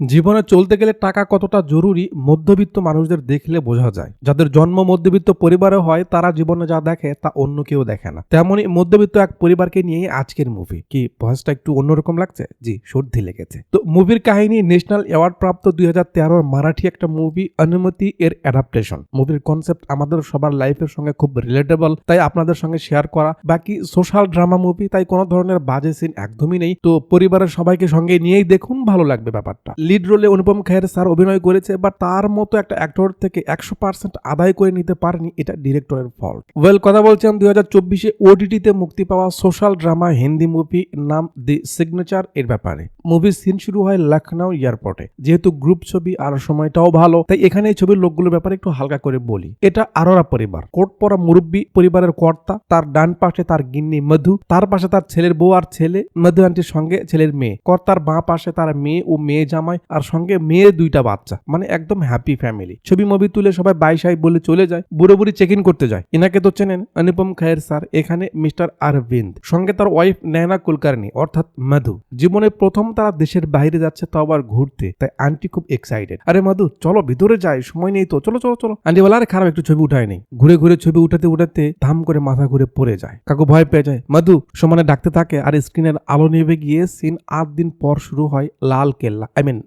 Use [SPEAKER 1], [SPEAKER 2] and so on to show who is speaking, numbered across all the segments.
[SPEAKER 1] জীবনে চলতে গেলে টাকা কতটা জরুরি, মধ্যবিত্ত মানুষদের দেখলে বোঝা যায়। যাদের জন্ম মধ্যবিত্ত পরিবারে হয়, তারা জীবনে যা দেখে, তা অন্য কেউ দেখে না। তেমনই মধ্যবিত্ত এক পরিবারকে নিয়েই আজকের মুভি কি, ভয়েসটা একটু অন্যরকম লাগছে? জি, সর্দি লেগেছে। তো মুভির কাহিনী ন্যাশনাল অ্যাওয়ার্ড প্রাপ্ত দুই হাজার মারাঠি একটা মুভি অনুমতি এর অ্যাডাপ্টেশন মুভির কনসেপ্ট আমাদের সবার লাইফের সঙ্গে খুব রিলেটেবল তাই আপনাদের সঙ্গে শেয়ার করা। বাকি সোশ্যাল ড্রামা মুভি তাই কোনো ধরনের বাজে সিন একদমই নেই। তো পরিবারের সবাইকে সঙ্গে নিয়েই দেখুন, ভালো লাগবে ব্যাপারটা। লিড রোলে অনুপম খের স্যার অভিনয় করেছে বা তার মতো একটা অ্যাক্টর থেকে একশো পার্সেন্ট আদায় করে নিতে পারেনি এটা ডিরেক্টরের ফল্ট ওয়েল কথা বলছিলাম দুই হাজার চব্বিশে ওটিটিতে মুক্তি পাওয়া সোশ্যাল ড্রামা হিন্দি মুভি নাম দি সিগনেচার এর ব্যাপারে। মুভির সিন শুরু হয় লখনৌ এয়ারপোর্টে। যেহেতু গ্রুপ ছবি আর সময়টাও ভালো, তাই এখানে এই ছবির লোকগুলোর ব্যাপারে একটু হালকা করে বলি। এটা আরোরা পরিবার। কোট পরা মুরব্বী পরিবারের কর্তা, তার ডান পাশে তার গিন্নি মধু, তার পাশে তার ছেলের বউ আর ছেলে, মধু আন্টির সঙ্গে ছেলের মেয়ে। কর্তার বাঁ পাশে তার মেয়ে ও মেয়ে জামাই, আর সঙ্গে মেয়ের দুইটা বাচ্চা। মানে একদম হ্যাপি ফ্যামিলি ছবি মুভি তুলে সবাই বাই সাই বলে চলে যায় বুড়ো বুড়ি চেক ইন করতে যায়। এনাকে তো চেনেন, অনুপম খায়ের স্যার, এখানে মিস্টার আরবিন্দ। সঙ্গে তার ওয়াইফ নয়না কুলকার্নি অর্থাৎ মধু। জীবনে প্রথম তারা দেশের বাইরে যাচ্ছে তো আবার ঘুরতে। তাই আন্টি খুব এক্সাইটেড আরে মধু, চলো ভিতরে যাই, সময় নেই তো, চলো চলো চলো। আন্টি বলে, আরে খারাপ, একটু ছবি উঠায় নেই। ঘুরে ঘুরে ছবি উঠাতে উঠাতে ধাম করে মাথা ঘুরে পড়ে যায়। কাকু ভয় পেয়ে যায়, মধু, সমানে ডাকতে থাকে আর স্ক্রিনের আলো নেভে গিয়ে সিন আট দিন পর শুরু হয় লাল কেল্লা আই মিন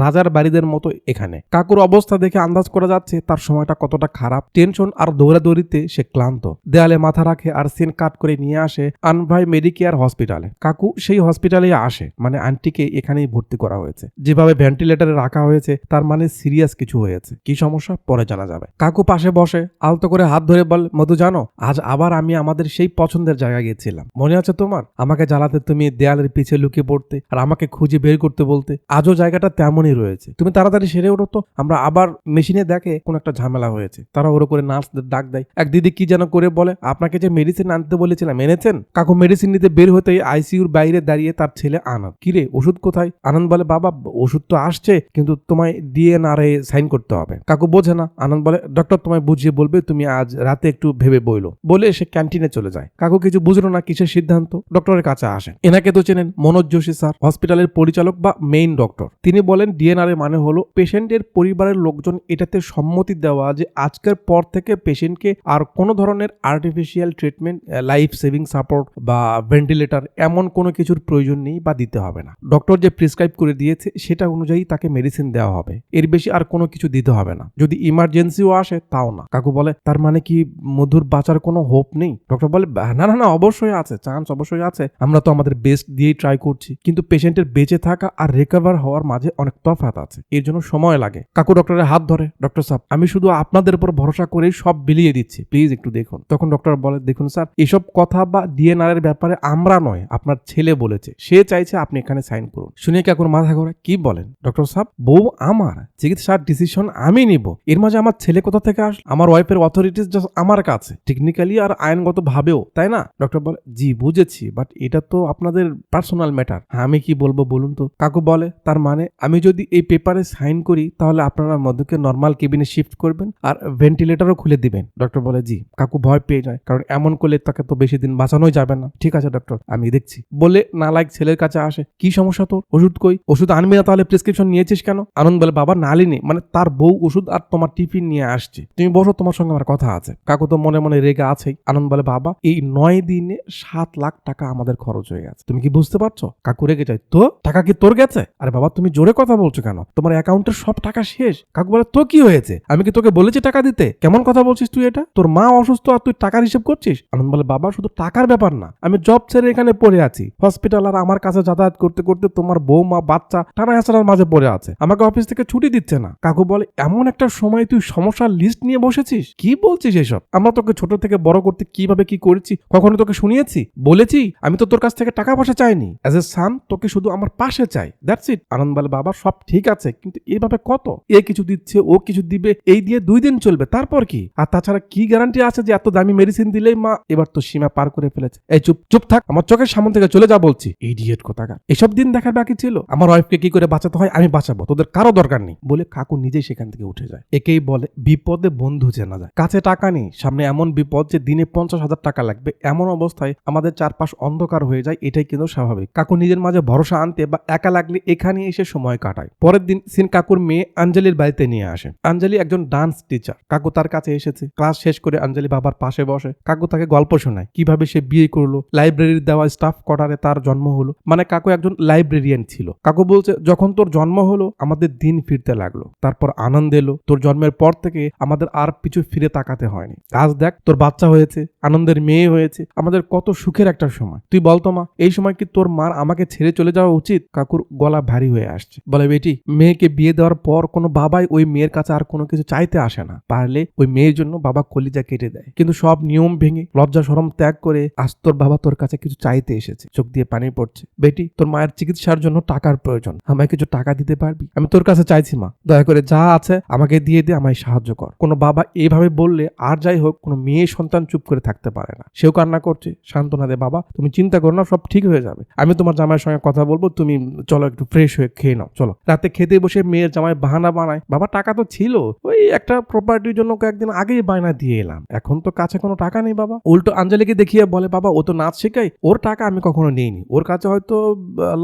[SPEAKER 1] রাজার বাড়িদের মতো এখানে। কাকুর অবস্থা দেখে আন্দাজ করা যাচ্ছে তার সময়টা কতটা খারাপ। টেনশন আর দৌড়াদৌড়িতে সে ক্লান্ত। দেয়ালে মাথা রাখে আর সিন কাট করে নিয়ে আসে আনভাই মেডিকেয়ার হসপিটালে। কাকু সেই হসপিটালে আসে মানে আন্টিকে এখানেই ভর্তি করা হয়েছে। যেভাবে ভেন্টিলেটরে রাখা হয়েছে, তার মানে সিরিয়াস কিছু হয়েছে। কি সমস্যা? পরে জানা যাবে। কাকু পাশে বসে আলতো করে হাত ধরে বল, মধু, জানো, আজ আবার আমি আমাদের সেই পছন্দের জায়গায় গিয়েছিলাম। মনে আছে তোমার? আমাকে জ্বালাতে তুমি দেয়ালের পিছে লুকিয়ে পড়তে, আর আমাকে খুঁজে বের করতে বলতে, আজও জায়গাটা তেমনই রয়েছে। তুমি তাড়াতাড়ি সেরে ওঠো তো, আমরা আবার মেশিনে দেখে কোন একটা ঝামেলা হয়েছে। তারা ওর করে নার্সদের ডাক দেয়, এক দিদি কি যেন করে বলে, আপনাকে যে মেডিসিন আনতে বলেছিলাম, এনেছেন? কাকু মেডিসিন নিতে বের হতেই আইসিইউর বাইরে দাঁড়িয়ে তার ছেলে আনন্দ কিরে ওষুধ কোথায়? আনন্দ বলে, বাবা, ওষুধ তো আসছে, কিন্তু তোমায় ডিএনআরএ সাইন করতে হবে। কাকু বোঝে না। আনন্দ বলে, ডক্টর তোমায় বুঝিয়ে বলবে, তুমি আজ রাতে একটু ভেবে বইলো। বলে সে ক্যান্টিনে চলে যায়। কাকু কিছু বুঝলো না কিসের সিদ্ধান্ত। ডক্টরের কাছে আসে এনাকে তো চেনেন, মনোজ যোশী স্যার, হসপিটালের পরিচালক বা মেইন ডক্টর। তিনি বলেন, ডিএনআরএ মানে হলো পেশেন্টের পরিবারের লোকজন এটাতে সম্মতি দেওয়া যে আজকের পর থেকে পেশেন্টকে আর কোনো ধরনের artificial treatment life saving support বা ভেন্টিলেটর এমন কোনো কিছুর প্রয়োজন নেই বা দিতে হবে না। ডক্টর যে প্রেসক্রাইব করে দিয়েছে, সেটা অনুযায়ী তাকে মেডিসিন দেওয়া হবে। এর বেশি আর কোনো কিছু দিতে হবে না। যদি ইমার্জেন্সিও আসে, তাও না। কাকু বলে, তার মানে কি মধুর বাঁচার কোনো হোপ নেই? ডক্টর বলে, না না না, অবশ্যই আছে চান্স অবশ্যই আছে। আমরা তো আমাদের বেস্ট দিয়েই ট্রাই করছি। কিন্তু পেশেন্টের বেঁচে থাকা আর রিকভার হওয়ার মাঝে অনেক তফাত আছে। এর জন্য সময় লাগে। কাকু ডক্টরের হাত ধরে ডক্টর সাহেব আমি শুধু আপনাদের উপর ভরসা করেই সব বিলিয়ে দিচ্ছি। প্লিজ একটু দেখুন। তখন ডক্টর বলে, দেখুন স্যার এসব কথা বা ডিএনআর এর ব্যাপারে আমরা নয়, আপনার ছেলে বলেছে। সে চাইছে আপনি এখানে সাইন করুন। শুনে কাকুর মাথা ঘোরা কি বলেন? ডক্টর সাহেব বউ আমার, চিকিৎসার ডিসিশন আমি নিব। এর মাঝে আমার ছেলে কোথা থেকে আস আমার ওয়াইফের অথরিটিস আমার কাছে। টেকনিক্যালি আর আইনগত ভাবেও তাই না? ডক্টর বলে, জি, বুঝেছি বাট এটা তো আপনাদের পার্সোনাল ম্যাটার আমি কি বলব বলুন তো? কাকু বলে, তার মানে আমি যদি এই পেপারে সাইন করি, তাহলে আপনারা মধুকে নর্মাল কেবিনে শিফট করবেন আর ভেন্টিলেটরও খুলে দিবেন। ডক্টর বলে, জি, কাকু ভয় পেয়ে যায়, কারণ এমন করলে তাকে তো বেশি দিন বাঁচানোই যাবে না। ঠিক আছে, ডক্টর, আমি দেখছি। বলে নালায়ক ছেলের কাছে আসে, কি সমস্যা তোর? ওষুধ কই? ওষুধ আনবি না তাহলে প্রেসক্রিপশন নিয়েছিস কেন? আনন্দ বলে, বাবা না। নালিনি মানে তার বউ ওষুধ আর তোমার টিফিন নিয়ে আসছে। তুমি বসো, তোমার সঙ্গে আমার কথা আছে। কাকু তো মনে মনে রেগে আছেই। আনন্দ বলে, বাবা, এই নয় দিনে সাত লাখ টাকা আমাদের খরচ হয়ে গেছে। তুমি কি বুঝতে পারছ? কাকু রেগে যায়, তো? টাকা কি তোর গেছে? আরে বাবা, তুমি জোরে কথা বলছো কেন? তোমার অ্যাকাউন্টের সব টাকা শেষ। কাকু বলে, তো কি হয়েছে? আমি কি তোকে বলেছি টাকা দিতে? কেমন কথা বলছিস তুই এটা? তোর মা অসুস্থ আর তুই টাকার হিসেব করছিস? আনন্দ বলে, বাবা, শুধু টাকার ব্যাপার না। আমি জব ছেড়ে এখানে পড়ে আছি। হসপিটাল আর আমার কাছে যাতায়াত করতে করতে তোমার বউ মা বাচ্চা টানা হেঁচড়ার মাঝে পড়ে আছে। আমাকে অফিস থেকে ছুটি দিচ্ছে না। কাকু বলে, এমন একটা সময় তুই সমস্যার লিস্ট নিয়ে বসেছিস? কি বলছিস এসব? আমরা তোকে ছোট থেকে বড় করতে কীভাবে কি করেছি, কখনো তোকে শুনিয়েছি? বলেছি, আমি তো তোর কাছ থেকে টাকা পয়সা চাইনি। অ্যাজ এ সান তোকে শুধু আমার পাশে চাই। দ্যাটস ইট আনন্দ বলে, বাবা, সব ঠিক আছে, কিন্তু এভাবে কত? এ কিছু দিচ্ছে, ও কিছু দিবে, এই দিয়ে দুই দিন চলবে, তারপর কি? আর তাছাড়া কি গ্যারান্টি আছে যে এত দামি মেডিসিন দিলেই মা এবার তো সীমা পার করে ফেলেছে? এই চুপ চুপ থাক, আমার চোখের সামনে থেকে চলে যা বলছি। ইডিয়েট কোথাকার। এসব দিন দেখার বাকি ছিল। আমার ওয়াইফকে কি করে বাঁচাতে হয়? আমি বাঁচাবো, তোদের কারও দরকার নেই। বলে কাকু নিজেই সেখান থেকে উঠে যায়। একেই বলে, বিপদে বন্ধু চেনা যায়। কাছে টাকা নেই, সামনে এমন বিপদ যে দিনে পঞ্চাশ হাজার টাকা লাগবে। এমন অবস্থায় আমাদের চারপাশ অন্ধকার হয়ে যায়, এটাই কিন্তু স্বাভাবিক। কাকু নিজের মাঝে ভরসা আনতে বা একা লাগলে এখানে এসে সময় কাটায়। পরের দিন সিন কাকুর মেয়ে আঞ্জলির বাড়িতে নিয়ে আসে। আঞ্জলি একজন ডান্স টিচার কাকু তার কাছে এসেছে। ক্লাস শেষ করে আঞ্জলি বাবার পাশে বসে। কাকু তাকে গল্প শোনায়। কীভাবে সে বিয়ে করল? লাইব্রেরির দেওয়া স্টাফ কোয়ার্টারে তার জন্ম হলো। মানে কাকু একজন লাইব্রেরিয়ান ছিল। কাকু বলছে, যখন তোর জন্ম হলো, আমাদের দিন ফিরতে লাগল। তারপর আনন্দ এলো। তোর জন্মের পর থেকে আমাদের আর পিছু ফিরে তাকাতে হয়নি। আজ দেখ, তোর বাচ্চা হয়েছে, আনন্দের মেয়ে হয়েছে, আমাদের কত সুখের একটা সময়। তুই বলতো মা, এই সময় কি তোর মার আমাকে ছেড়ে চলে যাওয়া উচিত? কাকুর গলা ভারী হয়ে আসছে। বলে, বেটি, মেয়েকে বিয়ে দেওয়ার পর কোনো বাবাই ওই মেয়ের কাছে আর কোনো কিছু চাইতে আসে না। পারলে ওই মেয়ের জন্য বাবা কলিজা কেটে দেয়। কিন্তু সব নিয়ম ভেঙে, লজ্জা সরম ত্যাগ করে আজ তোর বাবা তোর কাছে কিছু চাইতে এসেছে। চোখ দিয়ে পানি পড়ছে। বেটি, তোর মায়ের চিকিৎসার জন্য টাকার প্রয়োজন। আমায় কিছু টাকা দিতে পারবি? আমি তোর কাছে চাইছি, মা। দয়া করে যা আছে আমাকে দিয়ে দিয়ে আমায় সাহায্য কর। কোনো বাবা এইভাবে বললে আর যাই হোক, কোনো মেয়ে সন্তান চুপ করে থাকতে পারে না। সেও কান্না করছে, সান্ত্বনা দে, বাবা। তুমি চিন্তা করো না, সব ঠিক হয়ে যাবে। আমি তোমার জামাইয়ের সঙ্গে কথা বলব, তুমি চলো একটু ফ্রেশ হয়ে খেয়ে নাও। চলো। রাতে খেতে বসে মেয়ের জামাই বাহানা বানায়। বাবা, টাকা তো ছিল। ওই একটা প্রপার্টির জন্য কয়েকদিন আগেই বায়না দিয়ে এলাম। এখন তো কাছে কোনো টাকা নেই, বাবা। উল্টো আঞ্জলিকে দেখিয়ে বলে, বাবা, ও তো নাচ শেখাই ওর টাকা আমি কখনো নিইনি। ওর কাছে হয়তো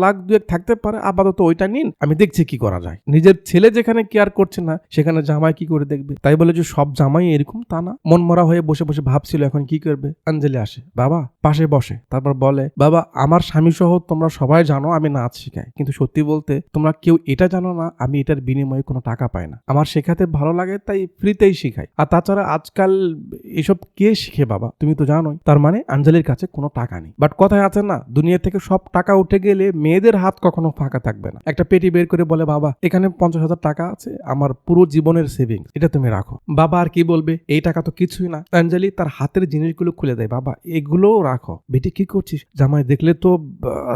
[SPEAKER 1] লাখ দুয়েক থাকতে পারে, আপাতত ওইটা নিন, আমি দেখছি কি করা যায়। নিজের ছেলে যেখানে কেয়ার করছে না, সেখানে জামাই কি করে দেখবে? তাই বলে যে সব জামাই এরকম তা না। মন মরা হয়ে বসে বসে ভাবছিল এখন কি করবে। আঞ্জলি আসে, বাবা, পাশে বসে। তারপর বলে, বাবা, আমার স্বামী সহ তোমরা সবাই জানো আমি নাচ শেখাই। কিন্তু সত্যি বলতে তোমরা কেউ এটা জানো না, আমি এটার বিনিময়ে কোনো টাকা পাই না। আমার শেখাতে ভালো লাগে, তাই ফ্রিতেই শিখাই। আর তাছাড়া আজকাল এসব কে শিখে বাবা? তুমি তো জানোই। তার মানে আঞ্জলির কাছে কোনো টাকা নেই। বাট কথায় আছে না, দুনিয়া থেকে সব টাকা উঠে গেলে মেয়েদের হাত কখনো ফাঁকা থাকবে না। একটা পেটি বের করে বলে, বাবা, এখানে পঞ্চাশ হাজার টাকা আছে, আমার পুরো জীবনের সেভিংস এটা তুমি রাখো। বাবা আর কি বলবে? এই টাকা তো কিছুই না। অঞ্জলি তার হাতের জিনিসগুলো খুলে দেয়, বাবা এগুলোও রাখো। বেটি, কি করছিস? জামাই দেখলে তো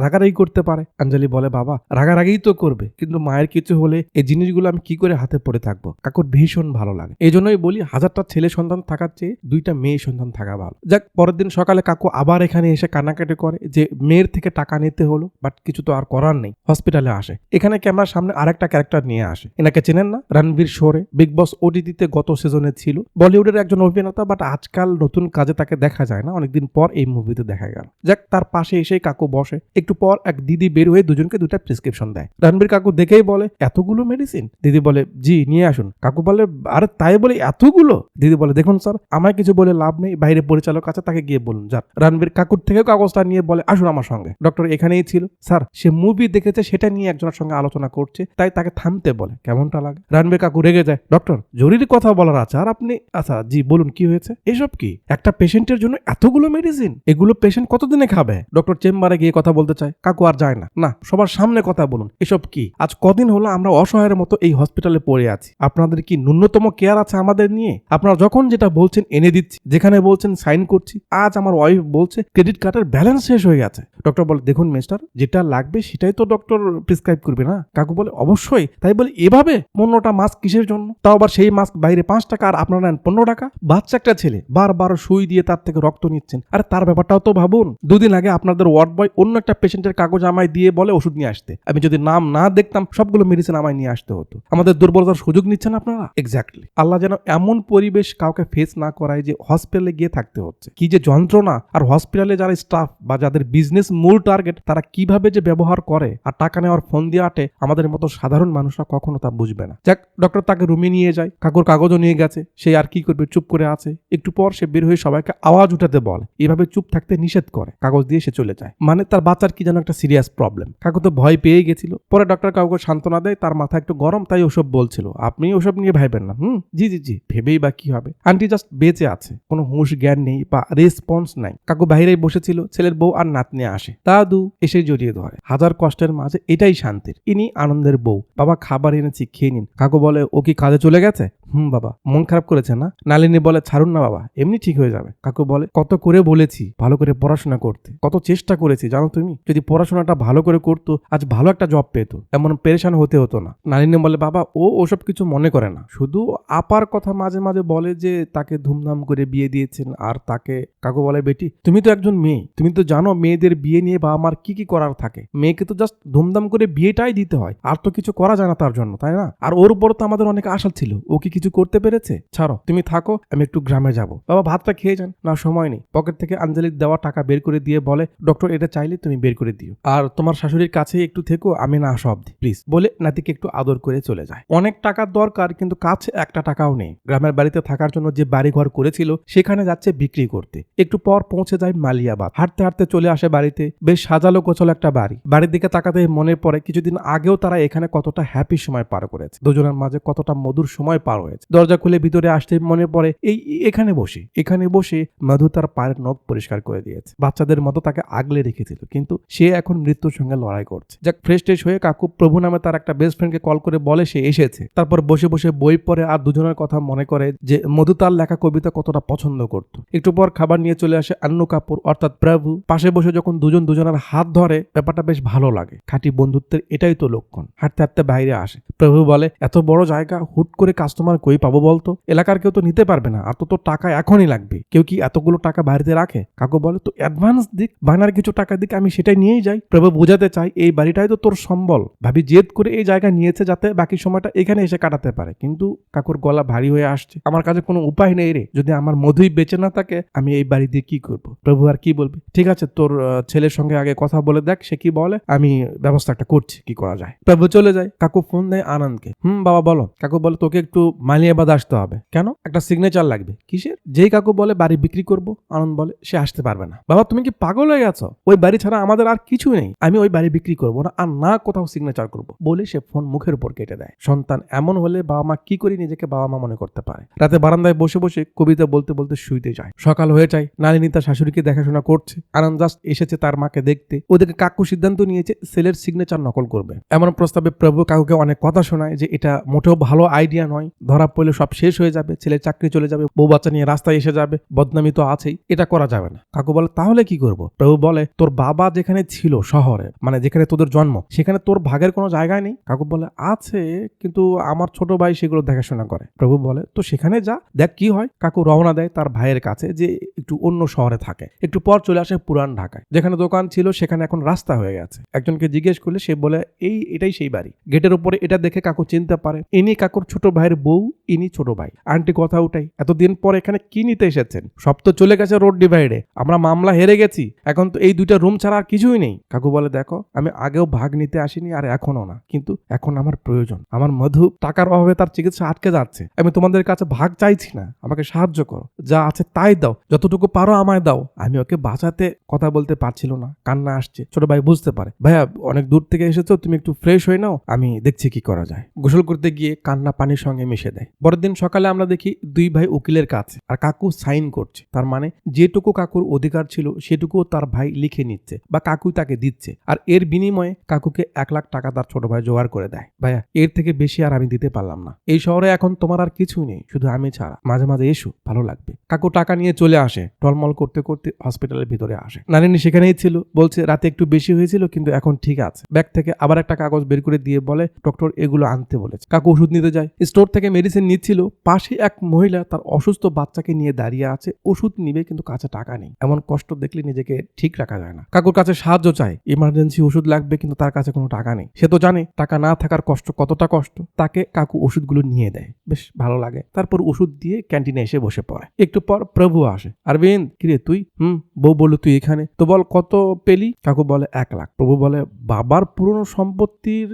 [SPEAKER 1] রাগারাগি করতে পারে। অঞ্জলি বলে, বাবা রাগারাগিই তো করবে, কিন্তু মায়ের কিছু হলে এই জিনিসগুলো আমি কি করে হাতে পড়ে থাকব? কাকুর ভীষণ ভালো লাগে। এই জন্যই বলি, হাজারটা ছেলে সন্তান থাকার চেয়ে দুইটা মেয়ে সন্তান থাকা ভালো। যাক, পরের দিন সকালে কাকু আবার এখানে এসে কান্নাকাটি করে যে, মেয়ের থেকে টাকা নিতে হলো বাট কিছু তো আর করার নেই। হসপিটালে আসে। এখানে ক্যামেরার সামনে আরেকটা ক্যারেক্টার নিয়ে আসে। এনাকে চেনেন না? রণবীর শোরে। বিগ বস ওটিটিতে গত সিজনে ছিল। বলিউডের একজন অভিনেতা বাট আজকাল নতুন কাজে তাকে দেখা যায় না। অনেকদিন পর এই মুভিতে দেখা গেল। যাক, তার পাশে এসেই কাকু বসে। একটু পর এক দিদি বের হয়ে দুজনকে দুটা প্রেসক্রিপশন দেয়। রণবীর কাকু দেখেই বলে, এতগুলো মেডিসিন দিদি বলে, জি, নিয়ে আসুন। কাকু বলে, আরে, তাই বলে এতগুলো? দিদি বলে, দেখুন স্যার আমায় কিছু বলে লাভ নেই। বাইরে পরিচালক আছে, তাকে গিয়ে বলুন। যান রণবীর কাকুর থেকেও কাগজটা নিয়ে বলে, আসুন আমার সঙ্গে। ডক্টর এখানেই ছিল। স্যার সে মুভি দেখেছে, সেটা নিয়ে একজনের সঙ্গে আলোচনা করছে, তাই তাকে থামতে বলে। কেমনটা লাগে? রণবীর কাকু রেগে যায় ডক্টর জরুরি কথা বলার আছে, আর আপনি আচ্ছা জি, বলুন, কি হয়েছে? এসব কি? একটা পেশেন্টের জন্য এতগুলো মেডিসিন এগুলো পেশেন্ট কতদিনে খাবে? ডক্টর চেম্বারে গিয়ে কথা বলতে চায় কাকু আর যায় না। না, সবার সামনে কথা বলুন। এসব কি? আজ কদিন হলো আমরা অসহায়ের মতো এই হসপিটালে পড়ে আছি। আপনাদের কি ন্যূনতম কেয়ার আছে আমাদের নিয়ে? আপনারা যখন যেটা বলছেন, এনে দিচ্ছি। যেখানে বলছেন সাইন করছি। আজ আমার ওয়াইফ বলছে ক্রেডিট কার্ডের ব্যালেন্স শেষ হয়ে গেছে। ডক্টর বলে, দেখুন মিস্টার যেটা লাগবে সেটাই তো ডক্টর প্রেসক্রাইব করবে না? কাকু বলে, অবশ্যই। তাই বলে, এভাবে পনেরোটা মাস্ক কিসের জন্য? তাও আবার সেই মাস্ক বাইরে পাঁচ টাকা আর আপনারা নেন পনেরো টাকা। বাচ্চা একটা ছেলে, বারবার সুই দিয়ে তার থেকে রক্ত নিচ্ছেন। আর তার ব্যাপারটাও তো ভাবুন। দুদিন আগে আপনাদের ওয়ার্ড বয় অন্য একটা পেশেন্টের কাগজ আমায় দিয়ে বলে ওষুধ নিয়ে আসতে। আমি যদি নাম না দেখতাম, সবগুলো মেডিসিন আমায় নিয়ে আসতে হতো। আমাদের দুর্বলতার সুযোগ নিচ্ছেন আপনারা? এক্স্যাক্টলি আল্লাহ যেন এমন পরিবেশ কাউকে ফেস না করায় যে হসপিটালে গিয়ে থাকতে হচ্ছে। কি যে যন্ত্রণা। আর হসপিটালে যারা স্টাফ বা যাদের বিজনেস মূল টার্গেট তারা কীভাবে যে ব্যবহার করে আর টাকা নেওয়ার ফোন দিয়ে আটে আমাদের মতো সাধারণ মানুষরা কখনো তা বুঝবে না। যাক ডক্টর তাকে রুমে নিয়ে যায়, কাকুর কাগজও নিয়ে গেছে, সে আর কি করবে, চুপ করে আছে। একটু পর সে বের হয়ে সবাইকে আওয়াজ উঠাতে বলে। এভাবে চুপ থাকতে নিষেধ করে, কাগজ দিয়ে সে চলে যায়। মানে তার বাচ্চার কি যেন একটা সিরিয়াস প্রবলেম কাকু তো ভয় পেয়ে গেছিল। পরে ডক্টর কাউকে সান্ত্বনা দেয়, তার মাথা একটু গরম, তাই ওসব বলছিল। আপনি ওসব নিয়ে ভাইবেন না, হুম? জি জি জি, ভেবেই বা কি হবে। আন্টি জাস্ট বেঁচে আছে, কোনো হুঁশ জ্ঞান নেই বা রেসপন্স নাই। কাকু বাইরেই বসেছিল, ছেলের বউ আর নাতনি আসে। দাদু এসে জড়িয়ে ধরে। হাজার কষ্টের মাঝে এটাই শান্তির। ইনি আনন্দের বউ। বাবা খাবার এনেছি, খেয়ে নিন। কাকু বলে, ও কি কাজে চলে গেছে? হুম, বাবা। মন খারাপ করেছে না? নালিনী বলে, ছাড়ুন না, বাবা। এমনি ঠিক হয়ে যাবে। কাকু বলে, কত করে বলেছি, ভালো করে পড়াশোনা করতে। কত চেষ্টা করেছি, জানো তুমি? যদি পড়াশোনাটা ভালো করে করতো, আজ ভালো একটা জব পেতো। এমন পেরেশান হতে হতো না। নালিনী বলে, বাবা, ও ওসব কিছু মনে করে না। শুধু আপার কথা মাঝে মাঝে বলে যে, তাকে ধুমধাম করে বিয়ে দিয়েছেন আর তাকে, কাকু বলে, বেটি, তুমি তো একজন মেয়ে। তুমি তো জানো মেয়েদের বিয়ে নিয়ে বাবা মার কি কি করার থাকে। মেয়েকে তো জাস্ট ধুমধাম করে বিয়েটাই দিতে হয়। আর তো কিছু করা যায় না তার জন্য, তাই না? আর ওর উপর তো আমাদের অনেক আশা ছিল। ও কি কিছু করতে পেরেছে? ছাড়ো, তুমি থাকো, আমি একটু গ্রামে যাব। বাবা, ভাতটা খেয়ে যান। না, সময় নেই। পকেট থেকে আঞ্জলির দেওয়া টাকা বের করে দিয়ে বলে, ডক্টর, এটা চাইলে তুমি বের করে দিও। আর তোমার শাশুড়ির কাছে একটু থেকো, আমি না আসা অব্দি প্লিজ বলে নাতিকে একটু আদর করে চলে যায়। অনেক টাকার দরকার, কিন্তু কাছে একটা টাকাও নেই। গ্রামের বাড়িতে থাকার জন্য যে বাড়ি ঘর করেছিল, সেখানে যাচ্ছে বিক্রি করতে। একটু পর পৌঁছে যায় মালিয়াবাদ। হাঁটতে হাঁটতে চলে আসে বাড়িতে। বেশ সাজালো গোছালো একটা বাড়ি। বাড়ির দিকে তাকাতে মনে পড়ে কিছুদিন আগেও তারা এখানে কতটা হ্যাপি সময় পার করেছে। দুজনের মাঝে কতটা মধুর সময় পার হয়েছে। দরজা খুলে ভিতরে আসতে মনে পড়ে, এই, এখানে বসে এখানে বসে মধু তার পায়ের নখ পরিষ্কার করে দিয়েছে। বাচ্চাদের মতো তাকে আগলে রেখেছিল, কিন্তু সে এখন মৃত্যুর সঙ্গে লড়াই করছে। যাক ফ্রেশ ট্রেশ হয়ে কাকু প্রভু নামে তার একটা বেস্ট ফ্রেন্ডকে কল করে বলে সে এসেছে। তারপর বসে বসে বই পড়ে আর দুজনের কথা মনে করে যে মধু তার লেখা কবিতা কতটা পছন্দ করত। একটু পর খাবার নিয়ে চলে আসে আন্নু কাপুর, অর্থাৎ প্রভু। পাশে বসে যখন দুজন দুজনের হাত ধরে, ব্যাপারটা বেশ ভালো লাগে। খাঁটি বন্ধুত্বের এটাই তো লক্ষণ। হাঁটতে হাঁটতে বাইরে আসে। প্রভু বলে, এত বড় জায়গা, হুট করে কাস্টমার কই পাবো বলতো? এলাকার কেউ তো নিতে পারবে না। আর তো তোর টাকা এখনই লাগবে। কেউ কি এতগুলো টাকা বাড়িতে রাখে? কাকু বলে, তো অ্যাডভান্স দিক, বানার কিছু টাকা দিক, আমি সেটাই নিয়েই যাই। প্রভু বোঝাতে চাই এই বাড়িটাই তো তোর সম্বল। ভাবি জেদ করে এই জায়গা নিয়েছে যাতে বাকি সময়টা এখানে এসে কাটাতে পারে। কিন্তু কাকুর গলা ভারী হয়ে আসছে। আমার কাছে কোনো উপায় নেই রে। যদি আমার মধুই বেঁচে না থাকে, আমি এই বাড়ি দিয়ে কি করব? প্রভু আর কি বলবে? ঠিক আছে, তোর ছেলের সঙ্গে আগে কথা বলে দেখ, সে কি বলে, আমি ব্যবস্থা একটা করছি, কি করা যায়? প্রভু চলে যায়, কাকু ফোন দেয় আনন্দকে। হুম, বাবা, বলো। কাকু বলে, তোকে একটু মালিয়াবাদ আসতে হবে। কেন? একটা সিগনেচার লাগবে। কিসের? যেই কাকু বলে, বাড়ি বিক্রি করব। আনন্দ বলে, সে আসতে পারবে না। বাবা, তুমি কি পাগল হয়ে গেছো? ওই বাড়ি ছাড়া আমাদের আর কিছু নেই। আমি ওই বাড়ি বিক্রি করব না, আর না কোথাও সিগনেচার করব। বলে সে ফোন মুখের উপর কেটে দেয়। সন্তান এমন হলে বাবা মা কি করে নিজেকে বাবা মা মনে করতে পারে? রাতে বারান্দায় বসে বসে কবিতা বলতে বলতে শুইতে যায়। সকাল হয়ে যায়, নালিনী তার শাশুড়িকে দেখাশোনা করছে। আনন্দ জাস্ট এসেছে তার মাকে দেখতে। ওদেরকে কাকু সিদ্ধান্ত নিয়েছে, সেলের সিগনেচার নকল করবে। এমন প্রস্তাবে প্রভু কাকুকে অনেক কথা শোনায় যে এটা মোটেও ভালো আইডিয়া নয়। ধরা পড়লে সব শেষ হয়ে যাবে, ছেলের চাকরি চলে যাবে, বউ বাচ্চা নিয়ে রাস্তায় এসে যাবে, বদনামি তো আছেই, এটা করা যাবে না। কাকু বলে, তাহলে কি করব? প্রভু বলে, তোর বাবা যেখানে ছিল শহরে মানে যেখানে তোদের জন্ম, সেখানে তোর ভাগের কোনো জায়গায় নেই? কাকু বলে, আছে, কিন্তু আমার ছোট ভাই সেগুলো দেখাশোনা করে। প্রভু বলে, তো সেখানে যা, দেখ কি হয়। কাকু রওনা দেয় তার ভাইয়ের কাছে যে একটু অন্য শহরে থাকে, একটু পর চলে আসে পুরান ঢাকায়, যেখানে দোকান ছিল, সেখানে এখন রাস্তা হয়ে গেছে। একজনকে জিজ্ঞেস করলে সে বলে, এই, এটাই সেই বাড়ি। গেটের উপরে এটা দেখে কাকু চিনতে পারে। ইনি কাকুর ছোট ভাইয়ের বউ, ইনি ছোট ভাই। আন্টি কথা উঠাই এতদিন পর এখানে কি নিতে এসেছেন? সব তো চলে গেছে রোড ডিভাইডে। আমরা মামলা হেরে গেছি। এখন তো এই দুইটা রুম ছাড়া আর কিছুই নেই। কাকু বলে, দেখো, আমি আগেও ভাগ নিতে আসিনি আর এখনও না। কিন্তু এখন আমার প্রয়োজন। আমার মধু টাকার অভাবে তার চিকিৎসা আটকে যাচ্ছে। আমি তোমাদের কাছে ভাগ চাইছি না। আমাকে সাহায্য করো। যা আছে তাই দাও। যতটুকু পারো আমায় দাও। আমি ওকে বাঁচাতে কথা বলতে পারছিল না। কান্না আসছে। ছোট ভাই বুঝতে পারে। ভাইয়া, অনেক দূর থেকে এসেছ, তুমি একটু ফ্রেশ হয়ে নাও, আমি দেখছি কি করা যায়। গোসল করতে গিয়ে কান্না পানির সঙ্গে মিশে দেয়। পরের দিন সকালে আমরা দেখি দুই ভাই উকিলের কাছে, আর কাকু সাইন করছে। তার মানে যেটুকু কাকুর অধিকার ছিল, সেটুকুও তার ভাই লিখে নিচ্ছে, বা কাকুই তাকে দিচ্ছে। আর এর বিনিময়ে কাকুকে এক লাখ টাকা তার ছোট ভাই জোগাড় করে দেয়। ভাইয়া, এর থেকে বেশি আর আমি দিতে পারলাম না। এই শহরে এখন তোমার আর কিছুই নেই, শুধু আমি ছাড়া। মাঝে মাঝে এসো, ভালো লাগবে। কাকু টাকা নিয়ে চলে আসে। টলমল করতে করতে হসপিটালের ভিতরে আসে। নানিনী সেখানেই ছিল। বলছে, রাতে একটু বেশি হয়েছিল কিন্তু এখন ঠিক আছে। ব্যাগ থেকে আবার একটা কাগজ বের করে দিয়ে বলে, ডক্টর, এগুলো আনতে বলেছে। কাকু ওষুধ নিতে যায়। স্টোর থেকে মেডিসিন নিচ্ছিল। পাশে এক মহিলা তার অসুস্থ বাচ্চাকে নিয়ে দাঁড়িয়ে আছে। ওষুধ নিবে, কিন্তু কাছে টাকা নেই। এমন কষ্ট দেখলে নিজেকে ঠিক রাখা যায় না। কাকুর কাছে সাহায্য চায়। ইমার্জেন্সি ওষুধ লাগবে, কিন্তু তার কাছে কোনো টাকা নেই। সে তো জানে, টাকা না থাকার কষ্ট কতটা কষ্ট। তাকে কাকু ওষুধগুলো নিয়ে দেয়। বেশ ভালো লাগে। তারপর ওষুধ দিয়ে ক্যান্টিনে এসে বসে পড়ে। একটু পর প্রভু আসে। আরবিন্দ, কিরে তুই? হুম, বউ বলল, তুই এখানে? তো বল, কত পেলি? কাকু বলে, এক লাখ। প্রভু বলে, বাবার পুরনো সম্পত্তির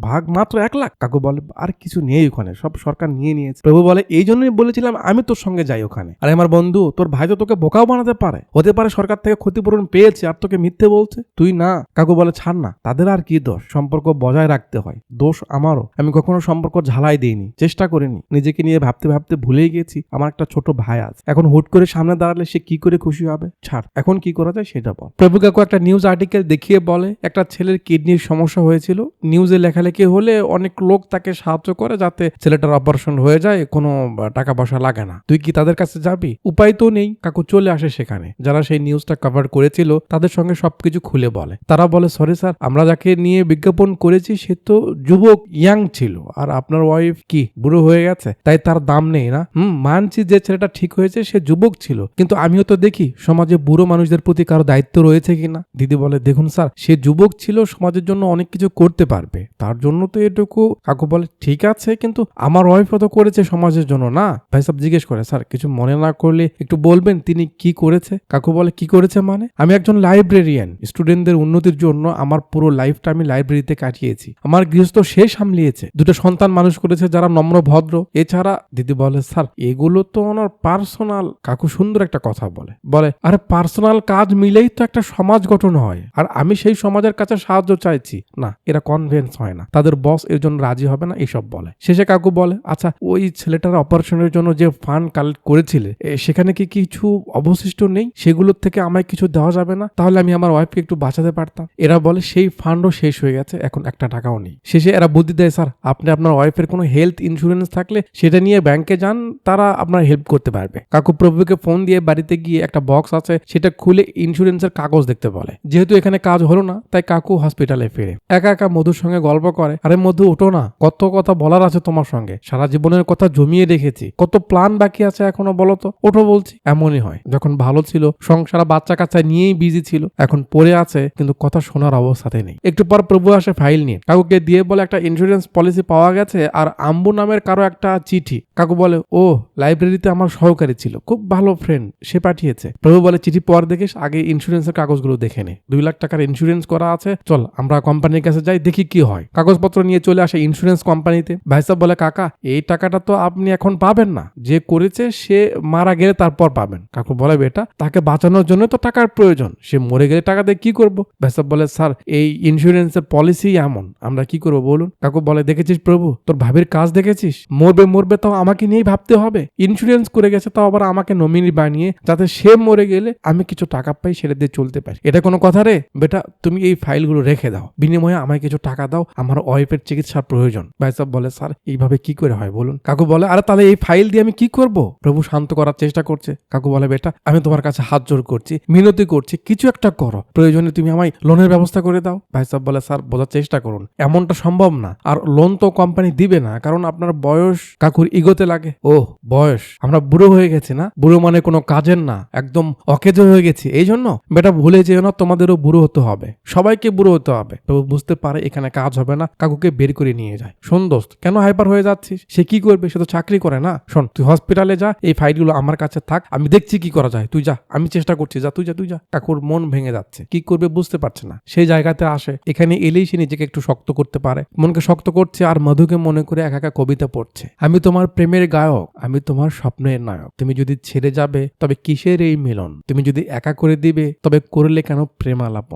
[SPEAKER 1] ভাগ মাত্র এক লাখ? কাকু বলে, আর কিছু নেই ওখানে, সব সরকার নিয়ে নিয়েছে। প্রভু বলে, এই জন্যই বলেছিলাম আমি তোর সঙ্গে যাই ওখানে। আরে আমার বন্ধু, তোর ভাই তো তোকে বোকাও বানাতে পারে। হতে পারে সরকার থেকে ক্ষতিপূরণ পেয়েছে আর তোকে মিথ্যে বলছে। তুই না। কাকু বলে, ছাড় না, তাদের আর কি দোষ? সম্পর্ক বজায় রাখতে হয়। দোষ আমারও। আমি কখনো সম্পর্ক ঝালাই দিইনি, চেষ্টা করিনি। নিজেকে নিয়ে ভাবতে ভাবতে ভুলেই গেছি, আমার একটা ছোট ভাই আছে। এখন হুট করে সামনে দাঁড়ালে সে কি করে খুশি হবে? ছাড়, এখন কি করা যায় সেটা বল। প্রভু কাকু একটা নিউজ আর্টিকেল দেখিয়ে বলে, একটা ছেলের কিডনির সমস্যা হয়েছিল। নিউজে লেখালেখি হলে অনেক লোক তাকে সাহায্য করে যাতে ছেলেটার অপারেশন হয়ে যায়, কোনো টাকা পয়সা লাগে না। তুই কি তাদের কাছে যাবি? উপায় তো নেই। কাকু চলে আসে সেখানে। যারা সেই নিউজটা কভার করেছিল, তাদের সঙ্গে সবকিছু খুলে বলে। তারা বলে, সরি স্যার, আমরা যাকে নিয়ে বিজ্ঞাপন করেছি, সে তো যুবক ইয়াং ছিল। আর আপনার ওয়াইফ কি, বুড়ো হয়ে গেছে? তাই তার দাম নেই না? হুম, মানছি যে ছেলেটা ঠিক হয়েছে, সে যুবক ছিল। কিন্তু আমিও তো দেখি, সমাজে বুড়ো মানুষদের প্রতি কারও দায়িত্ব রয়েছে কিনা? দিদি বলে, দেখুন স্যার, সে যুবক ছিল, সমাজের জন্য অনেক কিছু করতে পারবে। তার জন্য তো এটুকু কাকু বলে, ঠিক আছে, কিন্তু আমার ওয়াইফ তো করেছে সমাজের জন্য, না? ভাই সাহেব জিজ্ঞেস করে, স্যার, কিছু মনে না করলে একটু বলবেন, তিনি কি করেছে? কাকু বলে, কি করেছে মানে? আমি একজন লাইব্রেরিয়ান স্টুডেন্টদের উন্নতির জন্য আমার পুরো লাইফটা আমি লাইব্রেরিতে কাটিয়েছি। আমার গৃহস্থ সে সামলিয়েছে। দুটো সন্তান মানুষ করেছে, যারা নম্র, ভদ্র। এছাড়া দিদি বলে, স্যার, এগুলো তো ওনার পার্সোনাল কাকু সুন্দর একটা কথা বলে। বলে, আরে পার্সোনাল কাজ মিলেই তো একটা সমাজ গঠন হয়। আর আমি সেই সমাজের কাছে সাহায্য চাইছি। না, এরা কনভেন্স হয় না। তাদের বস এর জন্য রাজি হবে না, এসব বলে। শেষে কাকু বলে আচ্ছা ওই ছেলেটার অপারেশনের জন্য যে ফান্ড কালেক্ট করেছিলে সেখানে কি কিছু অবশিষ্ট নেই? সেগুলোর থেকে আমায় কিছু দেওয়া যাবে না? তাহলে আমি আমার ওয়াইফকে একটু বাঁচাতে পারতাম। এরা বলে, সেই ফান্ডও শেষ হয়ে গেছে, এখন একটা টাকাও নেই। শেষে এরা বুদ্ধি দেয়, স্যার, আপনি আপনার ওয়াইফের কোনো হেলথ ইন্স্যুরেন্স থাকলে সেটা নিয়ে ব্যাংকে যান, তারা আপনার হেল্প করতে পারবে। কাকু প্রভুকে ফোন দিয়ে বাড়িতে গিয়ে একটা বক্স আছে, সেটা খুলে ইন্স্যুরেন্সের কাগজ দেখতে বলে। যেহেতু এখানে কাজ হলো না, তাই কাকু হসপিটালে ফিরে। একা একা মধুর সঙ্গে গল্প করে। আরে মধু, ওঠো না। কত কথা বলার আছে তোমার সঙ্গে। সারা জীবনের কথা জমিয়ে রেখেছি। কত প্ল্যান বাকি আছে এখনও বলো তো? ওঠো বলছি। এমনই হয়। যখন ভালো ছিল, সংসার বাচ্চা কাচ্চা নিয়েই বিজি ছিল, এখন পড়ে আছে, কিন্তু কথা শোনার অবস্থাতে নেই। একটু পর প্রভু আসে ফাইল নিয়ে। কাকুকে দিয়ে বলে একটা ইন্স্যুরেন্স পলিসি পাওয়া গেছে, আর আম্বু নামের কারও একটা চিঠি। কাকু বলে ও লাইব্রেরিতে আমার সহকারী ছিল। খুব ভালো ফ্রেন্ড সে পাঠিয়েছে। প্রভু বলে, চিঠি পর দেখিস, আগে ইন্স্যুরেন্সের কাগজগুলো দেখে নে। দুই লাখ টাকার ইন্স্যুরেন্স করা আছে। চল, আমরা কোম্পানির কাছে যাই, দেখি কি হয়। কাগজপত্র নিয়ে চলে আসে ইন্স্যুরেন্স কোম্পানিতে ভাই সাহেব বলে, কাকা, এই টাকাটা তো আপনি এখন পাবেন না। যে করেছে, সে মারা গেলে তারপর পাবেন। কাকু বলে, বেটা, তাকে বাঁচানোর জন্য তো টাকার প্রয়োজন। সে মরে গেলে টাকা দিয়ে কি করব? ভাই সাহেব বলে, স্যার, এই ইন্স্যুরেন্সের পলিসি এমন। আমরা কি করব বলুন? কাকু বলে, দেখেছিস প্রভু, তোর ভাবির কাজ দেখেছিস? মরবে মরবে তাও আমাকে নিয়েই ভাবতে হবে। ইন্স্যুরেন্স করে গেছে তাও আবার আমাকে নমিনি বানিয়ে, যাতে সে মরে গেলে আমি কিছু টাকা পাই সেটা দিয়ে চলতে পারি। এটা কোনো কথা রে? বেটা, তুমি এই ফাইলগুলো রেখে দাও। বিনিময়ে আমায় কিছু টাকা দাও, আমার ওয়াইফের চিকিৎসার প্রয়োজন। ভাই সাহেব বলে, স্যার, এইভাবে কি করে হয় বলুন? কাকু বলে, আরে তাহলে এই ফাইল দিয়ে আমি কি করব? প্রভু শান্ত করার চেষ্টা করছে। কাকু বলে, বেটা, আমি তোমার কাছে হাত জোর করছি, মিনতি করছি, কিছু একটা করো। প্রয়োজনে তুমি আমায় লোনের ব্যবস্থা করে দাও। ভাই সাহেব বলে, স্যার, বোঝার চেষ্টা করুন। এমনটা সম্ভব না। আর লোন তো কোম্পানি দিবে না, কারণ আপনার বয়স কাকুর ইগোতে লাগে। ও বয়স। আমরা বুড়ো হয়ে গেছি না? বুড়ো মানে কোনো কাজের না। একদম অকেজ হয়ে গেছি। এই জন্য বেটা, ভুলে যেও না, তোমাদেরও বুড়ো হতে হবে। সবাইকে বুড়ো হতে হবে। তো বুঝতে পারে এখানে কাজ হবে না, কাকুকে বের করে নিয়ে যায়। শোন দোস্ত, কেন হাইপার হয়ে যাচ্ছিস? সে কি করবে? সে তো চাকরি করে না। শোন, তুই হসপিটালে যা, এই ফাইলগুলো আমার কাছে থাক, আমি দেখছি কি করা যায়। তুই যা, আমি চেষ্টা করছি, যা, তুই যা তুই যা। কাকুর মন ভেঙে যাচ্ছে। কি করবে বুঝতে পারছে না। সেই জায়গাতে আসে। এখানে এলেই সে নিজেকে একটু শক্ত করতে পারে। মনকে শক্ত করছে আর মধুকে মনে করে একা একা কবিতা পড়ছে। আমি তোমার প্রেমের গায়ক, আমি তোমার স্বপ্নের নায়ক। তুমি যদি ছেড়ে যাবে, তবে কিসের এই মিলন? তুমি যদি একা করে দিবে, তবে করলে কেন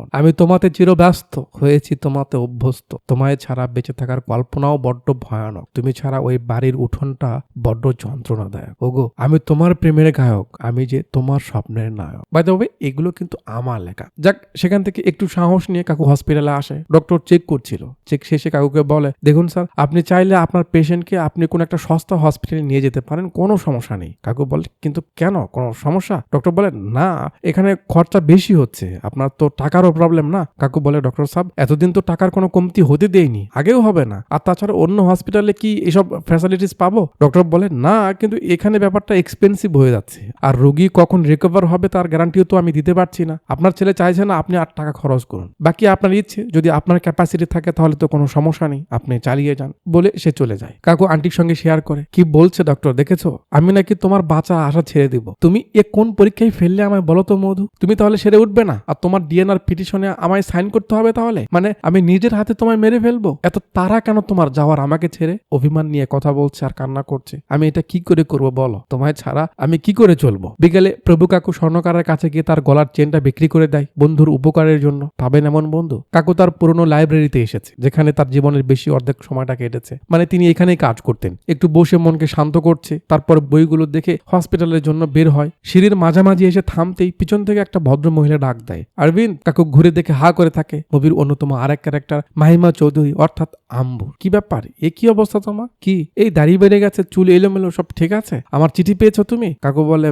[SPEAKER 1] প্রেমালাপন আমি তোমাতে চিরব্যস্ত, হয়েছি তোমাতে অভ্যস্ত। তোমায় ছাড়া বেঁচে থাকার কল্পনাও বড্ড ভয়ানক। তুমি ছাড়া ওই বাড়ির উঠোনটা বড্ড যন্ত্রণাদায়ক। ওগো, আমি তোমার প্রেমের গায়ক, আমি যে তোমার স্বপ্নের নায়ক। বাই তবে এগুলো কিন্তু আমার লেখা। যাক, সেখান থেকে একটু সাহস নিয়ে কাকু হসপিটালে আসে। ডক্টর চেক করছিল। চেক শেষে কাকুকে বলে, দেখুন স্যার আপনি চাইলে আপনার পেশেন্টকে আপনি কোন একটা সস্তা হসপিটালে নিয়ে যেতে পারেন, কোনো সমস্যা নেই। কাকু বলে, কিন্তু কেন? কোনো সমস্যা? ডক্টর বলে, না, এখানে খরচা বেশি হচ্ছে। আপনার তো টাকারও প্রবলেম না। কাকু বলে ডক্টর সাহেব এতদিন তো টাকার কোনো কমতি হতে দেয়নি, আগেও হবে না। আর তাছাড়া অন্য হসপিটালে কি এসব ফ্যাসিলিটিস পাবো? ডক্টর বলে, না, কিন্তু এখানে ব্যাপারটা এক্সপেন্সিভ হয়ে যাচ্ছে। আর রোগী কখন রিকভার হবে তার গ্যারান্টিও তো আমি দিতে পারছি না। আপনার ছেলে চাইছে না আপনি আট টাকা খরচ করুন। বাকি আপনার ইচ্ছে, যদি আপনার ক্যাপাসিটি থাকে তাহলে তো কোনো সমস্যা নেই, আপনি চালিয়ে যান। বলে সে চলে যায়। কাকু আন্টির সঙ্গে শেয়ার করে, কি বলছে ডক্টর দেখেছ? আমি নাকি তোমার বাঁচা আশা ছেড়ে দিব। তুমি এ কোন পরীক্ষায় ফেললে আমায় বলো তো মধু? তুমি তাহলে সেরে উঠবে না। আর তোমার ডিএনআর পিটিশনে আমায় সাইন করতে হবে তাহলে? মানে আমি নিজের হাতে তোমায় মেরে ফেলব? এত তারা কেন তোমার যাওয়ার আমাকে ছেড়ে? অভিমান নিয়ে কথা বলছে আর কান্না করছে। আমি এটা কি করে করব বলো? তোমায় ছাড়া আমি কি করে চলবো? বিকেলে প্রভু কাকু স্বর্ণকারের কাছে গিয়ে তার গলার চেনটা বিক্রি করে দেয় বন্ধুর উপকারের জন্য। পাবেন এমন বন্ধু? কাকু তার পুরনো লাইব্রেরিতে এসেছে, যেখানে তার জীবনের বেশি অর্ধেক সময়টা কেটেছে। মানে তিনি এখানেই কাজ করতেন। একটু বসে মনকে শান্ত করছে, তারপর বইগুলো দেখে হসপিটালের জন্য বের হয়। সিঁড়ির মাঝামাঝি এসে থামতেই পিছন থেকে একটা ভদ্র মহিলা ডাক দেয়। অরবিন্দ, কাকু ঘুরে দেখে হা করে থাকে। মুভির অন্যতম আরেক ক্যারেক্টার মাহিমা চৌধুরী, অর্থাৎ আম্বু কি ব্যাপার? এ কি অবস্থা তোমার? কি? এই দাড়ি বেড়ে গেছে, চুল এলোমেলো, সব ঠিক আছে? আমার চিঠি পেয়েছ তুমি? কাকু বলে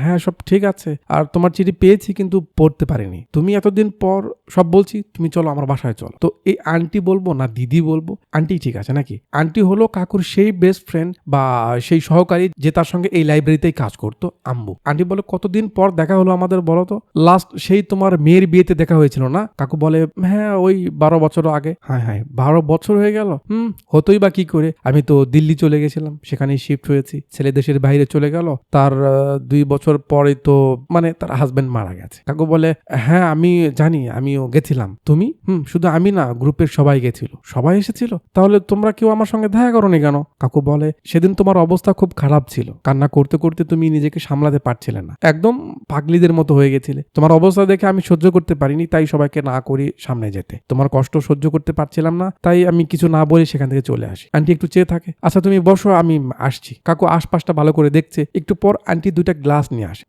[SPEAKER 1] হ্যাঁ সব ঠিক আছে। আর তোমার চিঠি পেয়েছি কিন্তু পড়তে পারিনি। তুমি এতদিন পর সব বলছি, তুমি চলো আমার বাসায় চলো। তো এই আন্টি বলব না দিদি বলব? আন্টি ঠিক আছে নাকি? আন্টি হলো কাকুর সেই বেস্ট ফ্রেন্ড বা সেই সহকারী যে তার সঙ্গে এই লাইব্রেরিতেই কাজ করতো, আম্বু। আন্টি বলে, কতদিন পর দেখা হলো আমাদের বলো তো? লাস্ট সেই তোমার মেয়ের বিয়েতে দেখা হয়েছিল না? কাকু বলে হ্যাঁ ওই বারো বছর আগে। হ্যাঁ হ্যাঁ বারো বছর হয়ে গেল? হুম, হতোই বা কি করে? আমি তো দিল্লি চলে গেছিলাম, সেখানেই শিফট হয়েছি। ছেলে দেশের বাইরে চলে গেল, তার দুই বছর পরে তো মানে তার হাজবেন্ড মারা গেছে। কাকু বলে হ্যাঁ আমি জানি, আমিও গেছিলাম। তুমি? হুম, শুধু আমি না, গ্রুপের সবাই গেছিল। সবাই এসেছিল? তাহলে তোমরা কেউ আমার সঙ্গে দেখা করনি কেন? কাকু বলে, সেদিন তোমার অবস্থা খুব খারাপ ছিল। কান্না করতে করতে তুমি নিজেকে সামলাতে পারছিলে না। একদম পাগলিদের মতো হয়ে গেছিলে। তোমার অবস্থা দেখে আমি সহ্য করতে পারিনি তাই সবাইকে না করি সামনে যেতে। তোমার কষ্ট সহ্য করতে পারছিলাম না, তাই আমি কিছু না বলে সেখান থেকে চলে আসি। আন্টি একটু চেয়ে থাকে আচ্ছা তুমি বসো, আমি আসছি। কাকু আশপাশটা ভালো করে দেখছে। একটু পর আন্টি দুইটা গ্লাস নিয়ে আসে।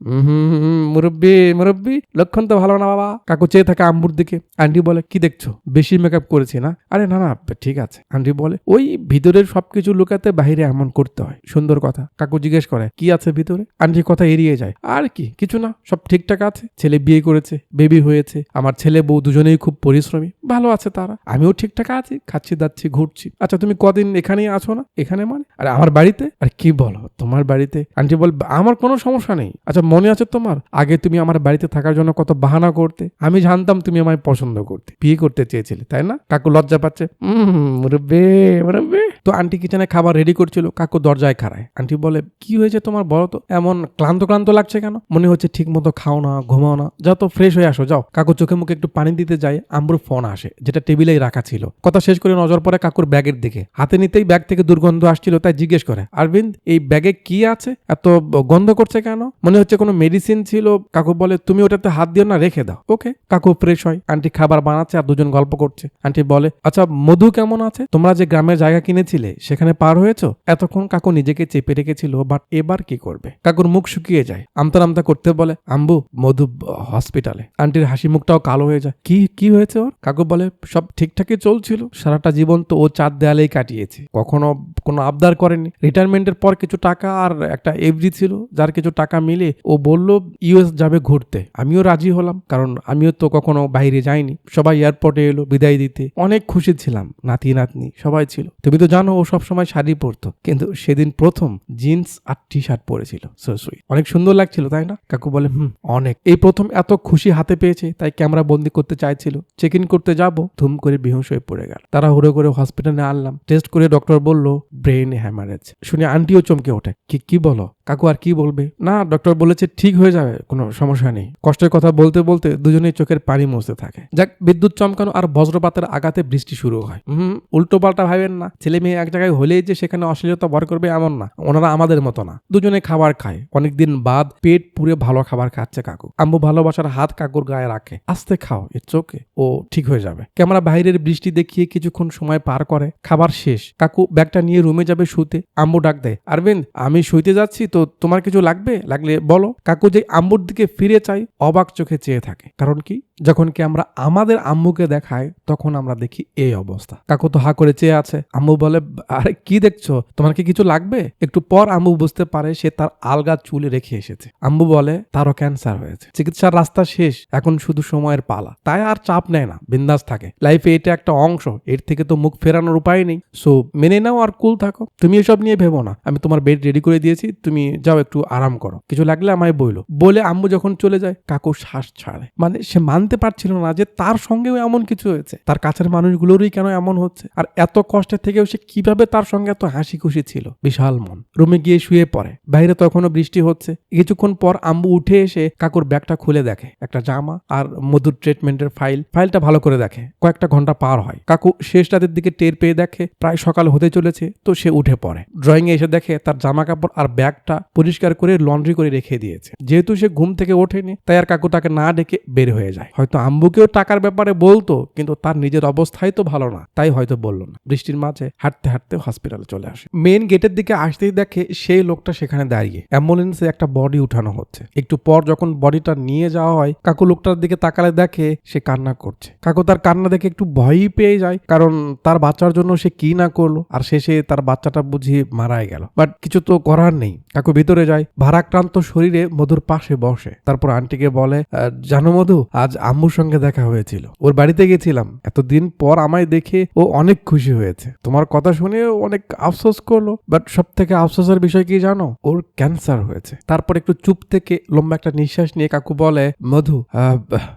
[SPEAKER 1] মুরব্বি মুরব্বি, লক্ষণ তো ভালো না বাবা? কাকু চেয়ে থাকে আম্বুর দিকে। আন্টি বলে, কি দেখছ? বেশি মেকআপ করেছি না? আরে না না, ঠিক আছে। আন্টি বলে, ওই ভিতরের সবকিছু লুকাতে বাইরে এমন করতে হয়। সুন্দর কথা। কাকু জিজ্ঞেস করে, কি আছে ভিতরে? আন্টি কথা এড়িয়ে যায়, আর কি, কিছু না, সব ঠিকঠাক আছে। ছেলে বিয়ে করেছে বেবি হয়েছে আমার ছেলে বউ দুজনেই খুব পরিশ্রমী। ভালো আছে তারা। আমিও ঠিকঠাক আছি, খাচ্ছি, দাচ্ছি, ঘুরছি। আচ্ছা তুমি কদিন এখানেই আছো না? এখানে মানে? আর আমার বাড়িতে? আর কি বলো, তোমার বাড়িতে? আন্টি বল, আমার কোনো সমস্যা নেই। আচ্ছা মনে আছে তোমার? আগে তুমি আমার বাড়িতে থাকার জন্য কত বাহানা করতে। আমি জানতাম তুমি আমায় পছন্দ করতে। বিয়ে করতে চেয়েছিলে, তাই না? কাকু লজ্জা পাচ্ছে। তো আন্টি কিচেনে খাবার রেডি করছিল, কাকু দরজায় খাড়ায়। আন্টি বলে, কি হয়েছে তোমার বলো তো? এমন ক্লান্ত ক্লান্ত লাগছে কেন? মনে হচ্ছে ঠিক মতো খাও না, ঘুমাও না। যাও তো ফ্রেশ হয়ে আসো, যাও। কাকু চোখে মুখে মুখে একটু পানি দিতে যায় আম্বুর ফোন আসে, যেটা টেবিলেই রাখা ছিল। কথা শেষ করে নজর পড়ে কাকুর ব্যাগের দিকে। হাতে নিতেই ব্যাগ থেকে দুর্গন্ধ আসছিল, তাই জিজ্ঞেস করে, আরবিন্দ, এই ব্যাগে কি আছে? এত গন্ধ করছে কেন? মনে হচ্ছে কোনো মেডিসিন ছিল। কাকু বলে, তুমি ওটাতে হাত দিও না, রেখে দাও। ওকে। কাকু ফ্রেশ হয় আন্টি খাবার বানাচ্ছে আর দুজন গল্প করছে। আন্টি বলে আচ্ছা মধু কেমন আছে? তোমরা যে গ্রামের জায়গা কিনেছিলে, সেখানে পার হয়েছো? এতক্ষণ কাকু নিজেকে চেপে রেখেছিল বাট এবার কি করবে? কাকুর মুখ শুকিয়ে যায়, আমতা আমতা করতে বলে, আম্বু, মধু হসপিটালে আন্টির হাসি মুখটাও কালো হয়ে যায়। কি কি হয়েছে ওর? কাকু বলে, সব ঠিকঠাকই চলছিল। সারাটা জীবন তো ও চার দেয়ালেই কাটিয়েছে। কখনো কোনো আবদার করেনি। রিটায়ারমেন্টের পর কিছু টাকা আর একটা এফডি ছিল, যার কিছু টাকা মিলে ও বলল, ইউএস যাবে ঘুরতে। আমিও রাজি হলাম, কারণ আমিও তো কখনো বাইরে যাইনি। সবাই এয়ারপোর্টে এলো, বিদায় দিতে। অনেক খুশি ছিলাম, নাতি, নাতনি, সবাই ছিল। তুমি তো জানো, ও সবসময় শাড়ি পরতো, কিন্তু সেদিন প্রথম জিন্স আর টি শার্ট পরেছিল sweet. অনেক সুন্দর লাগছিল, তাই না? কাকু বলে, হুম, অনেক। এই প্রথম এত খুশি হাতে পেয়েছে, তাই ক্যামেরা বন্দি করতে চাইছিল। চেক ইন করতে যাব, ধুম করে বেহুশ হয়ে পড়ে গেল। তারা হুড়ে করে হসপিটালে আনলাম। টেস্ট করে ডক্টর বলল ব্রেন হ্যামারেজ শুনে আন্টিও চমকে ওঠে। কি কি বলো? কাকু আর কি বলবে? না ডক্টর বলেছে ঠিক হয়ে যাবে, কোনো সমস্যা নেই। কষ্টের কথা বলতে বলতে দুজনেই চোখের পানি মুছতে থাকে। যাক, বিদ্যুৎ চমকানো আর বজ্রপাতের আঘাতে বৃষ্টি শুরু হয়। হুম উল্টো পাল্টা ভাবেন না। ছেলে মেয়ে এক জায়গায় হলেই যে সেখানে অশ্লীলতা ভর করবে এমন না। ওনারা আমাদের মতো না। দুজনে খাবার খায়। অনেকদিন বাদ পেট পুরে ভালো খাবার খাচ্ছে কাকু। আম্বু ভালোবাসার হাত কাকুর গায়ে রাখে। আস্তে খাও এর চোখে ও ঠিক হয়ে যাবে। ক্যামেরা বাইরের বৃষ্টি দেখিয়ে কিছুক্ষণ সময় পার করে। খাবার শেষ। কাকু ব্যাগটা নিয়ে রুমে যাবে শুতে। আম্বু ডাক দেয়, আরবিন্দ, আমি শুইতে যাচ্ছি তো তোমার কিছু লাগবে? লাগলে বলো। কাকু যে আম্বুর দিকে ফিরে চাই অবাক চোখে চেয়ে থাকে। কারণ কি? যখন কি আমরা আমাদের আম্মুকে দেখাই, তখন আমরা দেখি এই অবস্থা। কাকু তো হা করে চেয়ে আছে। আম্মু বলে, আরে কি দেখছ? তোমার কি কিছু লাগবে? একটু পর আম্মু বুঝতে পারে সে তার আলগা চুলে রেখে এসেছে। আম্মু বলে, তারও ক্যান্সার হয়েছে। চিকিৎসার রাস্তা শেষ। এখন শুধু সময়ের পালা। তাই আর চাপ নেয় না। বিন্দাস থাকে। লাইফে এটা একটা অংশ। এর থেকে তো মুখ ফেরানোর উপায় নেই। সো মেনে নাও আর কুল থাকো। তুমি এসব নিয়ে ভেবো না। আমি তোমার বেড রেডি করে দিয়েছি। তুমি যাও একটু আরাম করো। কিছু লাগলে আমায় বইলো। বলে আম্মু যখন চলে যায়, কাকু শ্বাস ছাড়ে। মানে সে মানতে পারছিল না যে তার সঙ্গেও এমন কিছু হয়েছে। তার কাছের মানুষগুলোরই কেন এমন হচ্ছে? আর এত কষ্টের থেকেও সে কীভাবে তার সঙ্গে এত হাসি খুশি ছিল? বিশাল মন। রুমে গিয়ে শুয়ে পড়ে। বাইরে তখনও বৃষ্টি হচ্ছে। কিছুক্ষণ পর আম্বু উঠে এসে কাকুর ব্যাগটা খুলে দেখে। একটা জামা আর মধুর ট্রিটমেন্টের ফাইল ফাইলটা ভালো করে দেখে। কয়েকটা ঘণ্টা পার হয়। কাকু শেষ রাতের দিকে টের পেয়ে দেখে, প্রায় সকাল হতে চলেছে, তো সে উঠে পড়ে। ড্রয়িং এসে দেখে তার জামা কাপড় আর ব্যাগটা পরিষ্কার করে লন্ড্রি করে রেখে দিয়েছে। যেহেতু সে ঘুম থেকে ওঠেনি, তাই আর কাকু তাকে না ডেকে বের হয়ে যায়। হয়তো আম্বুকেও টাকার ব্যাপারে বলতো, কিন্তু তার নিজের অবস্থাই তো ভালো না, তাই হয়তো বলল না। বৃষ্টির মাঝে হাঁটতে হাঁটতে হসপিটালে চলে আসে। মেন গেটের দিকে আসতেই দেখে সেই লোকটা সেখানে দাঁড়িয়ে। অ্যাম্বুলেন্সে একটা বডি উঠানো হচ্ছে। একটু পর যখন বডিটা নিয়ে যাওয়া হয়, কাকু লোকটার দিকে তাকালে দেখে সে কান্না করছে। কাকু তার কান্না দেখে একটু ভয়ই পেয়ে যায়, কারণ তার বাচ্চার জন্য সে কি না করল, আর শেষে তার বাচ্চাটা বুঝিয়ে মারাই গেল। বাট কিছু তো করার নেই। কাকু ভিতরে যায়, ভারাক্রান্ত শরীরে মধুর পাশে বসে। তারপর আন্টিকে বলে জানো মধু, আজ আম্মুর সঙ্গে দেখা হয়েছিল। ওর বাড়িতে গেছিলাম। এতদিন পর আমায় দেখে ও অনেক খুশি হয়েছে। তোমার কথা শুনে অনেক আফসোস করল। বাট সব থেকে আফসোসের বিষয় কি জানো? ওর ক্যান্সার হয়েছে। তারপর একটু চুপ থেকে লম্বা একটা নিঃশ্বাস নিয়ে কাকু বলে, মধু